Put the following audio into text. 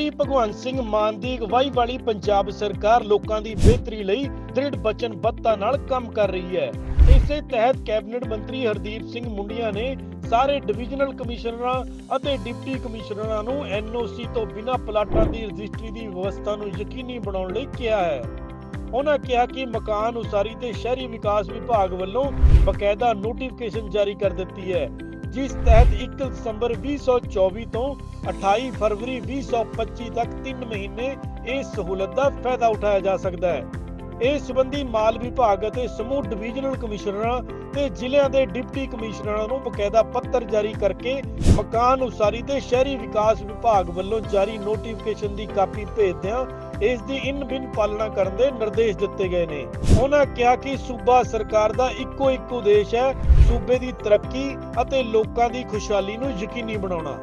ਮੰਤਰੀ ਭਗਵੰਤ ਸਿੰਘ ਮਾਨ ਦੀ ਅਗਵਾਈ ਵਾਲੀ ਪੰਜਾਬ ਸਰਕਾਰ ਲੋਕਾਂ ਦੀ ਬਿਹਤਰੀ ਲਈ ਦ੍ਰਿੜ ਵਚਨਬੱਧਤਾ ਨਾਲ ਕੰਮ ਕਰ ਰਹੀ ਹੈ। ਇਸੇ ਤਹਿਤ ਕੈਬਨਿਟ ਮੰਤਰੀ ਹਰਦੀਪ ਸਿੰਘ ਮੁੰਡੀਆਂ ਨੇ ਸਾਰੇ ਡਿਵੀਜ਼ਨਲ ਕਮਿਸ਼ਨਰਾਂ ਅਤੇ ਡਿਪਟੀ ਕਮਿਸ਼ਨਰਾਂ ਨੂੰ ਐਨਓਸੀ ਤੋਂ ਬਿਨਾਂ ਪਲਾਟਾਂ ਦੀ ਰਜਿਸਟਰੀ ਦੀ ਵਿਵਸਥਾ ਨੂੰ ਯਕੀਨੀ ਬਣਾਉਣ ਲਈ ਕਿਹਾ ਹੈ। ਉਹਨਾਂ ਕਿਹਾ ਕਿ ਮਕਾਨ ਉਸਾਰੀ ਤੇ ਸ਼ਹਿਰੀ ਵਿਕਾਸ ਵਿਭਾਗ ਵੱਲੋਂ ਬਕਾਇਦਾ ਨੋਟੀਫਿਕੇਸ਼ਨ ਜਾਰੀ ਕਰ ਦਿੱਤੀ ਹੈ। ਜਿਸ ਤਹਿਤ 1 ਦਸੰਬਰ 2024 ਤੋਂ 28 ਫਰਵਰੀ 2025 ਤੱਕ 3 ਮਹੀਨੇ ਇਸ ਸਹੂਲਤ ਦਾ ਫਾਇਦਾ ਉਠਾਇਆ ਜਾ ਸਕਦਾ ਹੈ। ਇਸ ਸੰਬੰਧੀ ਮਾਲ ਵਿਭਾਗ ਅਤੇ ਸਮੂਹ ਡਿਵੀਜ਼ਨਲ ਕਮਿਸ਼ਨਰਾਂ ਤੇ ਜ਼ਿਲ੍ਹਿਆਂ ਦੇ ਡਿਪਟੀ ਕਮਿਸ਼ਨਰਾਂ ਨੂੰ ਬਕਾਇਦਾ ਪੱਤਰ ਜਾਰੀ ਕਰਕੇ ਮਕਾਨ ਉਸਾਰੀ ਤੇ ਸ਼ਹਿਰੀ ਵਿਕਾਸ ਵਿਭਾਗ ਵੱਲੋਂ ਜਾਰੀ ਨੋਟੀਫਿਕੇਸ਼ਨ ਦੀ ਕਾਪੀ ਭੇਜਦਿਆਂ ਇਸ ਦੀ ਇਨ ਬਿਨ ਪਾਲਣਾ ਕਰਨ ਦੇ ਨਿਰਦੇਸ਼ ਦਿੱਤੇ ਗਏ ਨੇ। ਉਹਨਾਂ ਕਿਹਾ ਕਿ ਸੂਬਾ ਸਰਕਾਰ ਦਾ ਇੱਕੋ ਇੱਕ ਉਦੇਸ਼ ਹੈ ਸੂਬੇ ਦੀ ਤਰੱਕੀ ਅਤੇ ਲੋਕਾਂ ਦੀ ਖੁਸ਼ਹਾਲੀ ਨੂੰ ਯਕੀਨੀ ਬਣਾਉਣਾ।